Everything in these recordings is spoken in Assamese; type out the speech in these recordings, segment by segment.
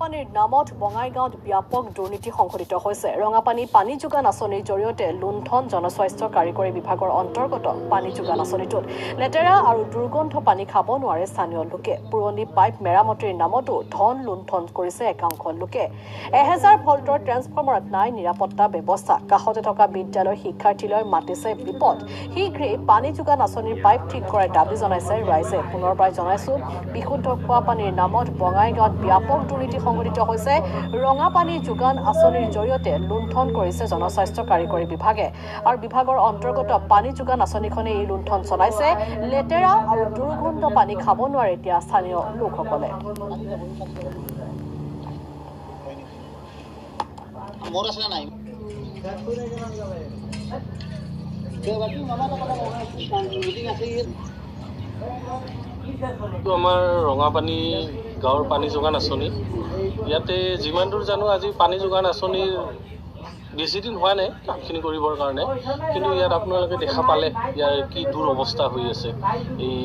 ৰঙাপানীৰ নামত বঙাইগাঁৱত ব্যাপক দুৰ্নীতি সংঘটিত হৈছে। ৰঙাপানী পানী যোগান আঁচনিৰ জৰিয়তে লুণ্ঠন জনস্বাস্থ্য কাৰিকৰী বিভাগৰ অন্তৰ্গত পানী যোগান আঁচনিটোত লেতেৰা আৰু দুৰ্গন্ধ পানী খাব নোৱাৰে স্থানীয় লোকে। পুৰণি পাইপ মেৰামতিৰ নামতো ধন লুণ্ঠন কৰিছে একাংশ লোকে। এহেজাৰ ভল্টৰ ট্ৰেন্সফৰ্মাৰত নাই নিৰাপত্তা ব্যৱস্থা। কাষতে থকা বিদ্যালয় শিক্ষাৰ্থীলৈ মাতিছে বিপদ। শীঘ্ৰেই পানী যোগান আঁচনিৰ পাইপ ঠিক কৰাৰ দাবী জনাইছে ৰাইজে। পুনৰবাৰ জনাইছো বিশুদ্ধ খোৱা পানীৰ নামত বঙাইগাঁৱত ব্যাপক দুৰ্নীতি সংঘটিত হৈছে। ৰঙা পানী যোগান আঁচনিৰ জৰিয়তে লুণ্ঠন কৰিছে জনস্বাস্থ্য কাৰিকৰী বিভাগে। আৰু বিভাগৰ অন্তৰ্গত পানী যোগান আঁচনিখনে এই লুণ্ঠন চলাইছে। লেতেৰা আৰু দুৰ্গন্ধ পানী খাব নোৱাৰে এতিয়া স্থানীয় লোকসকলে। মোৰ আছে নাই? আমাৰ ৰঙাপানী গাঁৱৰ পানী যোগান আঁচনি। ইয়াতে যিমান দূৰ জানো আজি পানী যোগান আঁচনিৰ বেছি দিন হোৱা নাই কামখিনি কৰিবৰ কাৰণে। কিন্তু ইয়াত আপোনালোকে দেখা পালে ইয়াৰ কি দূৰ অৱস্থা হৈ আছে। এই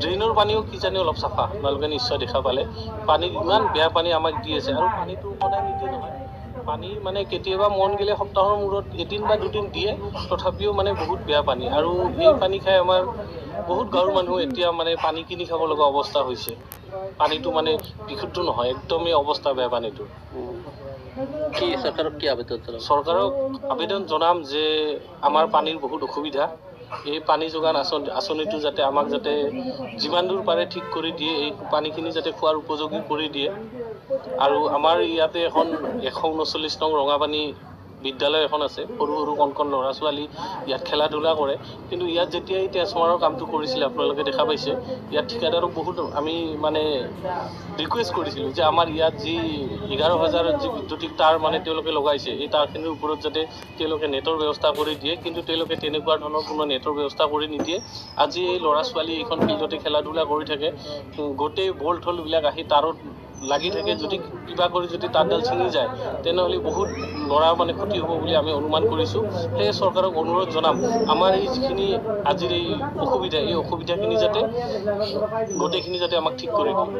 ড্ৰেইনৰ পানীও কিজানি অলপ চাফা আপোনালোকে নিশ্চয় দেখা পালে। পানী ইমান বেয়া পানী আমাক দি আছে আৰু পানীটো সদায় নিদিয়ে নহয়। পানী মানে কেতিয়াবা মন গ'লে সপ্তাহৰ মূৰত এদিন বা দুদিন দিয়ে তথাপিও মানে বহুত বেয়া পানী। আৰু এই পানী খাই আমাৰ বহুত গাঁৱৰ মানুহ এতিয়া মানে পানী কিনি খাব লগা অৱস্থা হৈছে। পানীটো মানে বিশুদ্ধ নহয় একদমেই অৱস্থা বেয়া পানীটো। কি চৰকাৰক কি আবেদন চৰকাৰক আবেদন জনাম যে আমাৰ পানীৰ বহুত অসুবিধা। এই পানী যোগান আঁচনি আঁচনিটো যাতে আমাক যাতে যিমান দূৰ পাৰে ঠিক কৰি দিয়ে এই পানীখিনি যাতে খোৱাৰ উপযোগী কৰি দিয়ে। আৰু আমাৰ ইয়াতে এখন এশ ঊনচল্লিছ নং ৰঙাপানী বিদ্যালয় এখন আছে, সৰু সৰু কণ কণ ল'ৰা ছোৱালী ইয়াত খেলা ধূলা কৰে। কিন্তু ইয়াত যেতিয়া এই ট্ৰেন্সফাৰৰ কামটো কৰিছিলে, আপোনালোকে দেখা পাইছে, ইয়াত ঠিকাদাৰক বহুত, আমি মানে ৰিকুৱেষ্ট কৰিছিলোঁ যে আমাৰ ইয়াত যি এঘাৰ হাজাৰ যি বিদ্যুতিক তাঁৰ মানে তেওঁলোকে লগাইছে, এই তাঁৰখিনিৰ ওপৰত যাতে তেওঁলোকে নেটৰ ব্যৱস্থা কৰি দিয়ে, কিন্তু তেওঁলোকে তেনেকুৱা ধৰণৰ কোনো নেটৰ ব্যৱস্থা কৰি নিদিয়ে। আজি এই ল'ৰা ছোৱালী এইখন ফিল্ডতে খেলা ধূলা কৰি থাকে। গোটেই বল থলবিলাক আহি তাঁৰত লাগি থাকে, যদি কিবা কৰি যদি তাঁতডাল ছিঙি যায়, তেনেহ'লে বহুত ল'ৰা মানে ক্ষতি হ'ব বুলি আমি অনুমান কৰিছোঁ। সেয়ে চৰকাৰক অনুৰোধ জনাম, আমাৰ এই যিখিনি আজিৰ এই অসুবিধা, এই অসুবিধাখিনি যাতে, গোটেইখিনি যাতে আমাক ঠিক কৰি দিয়ে।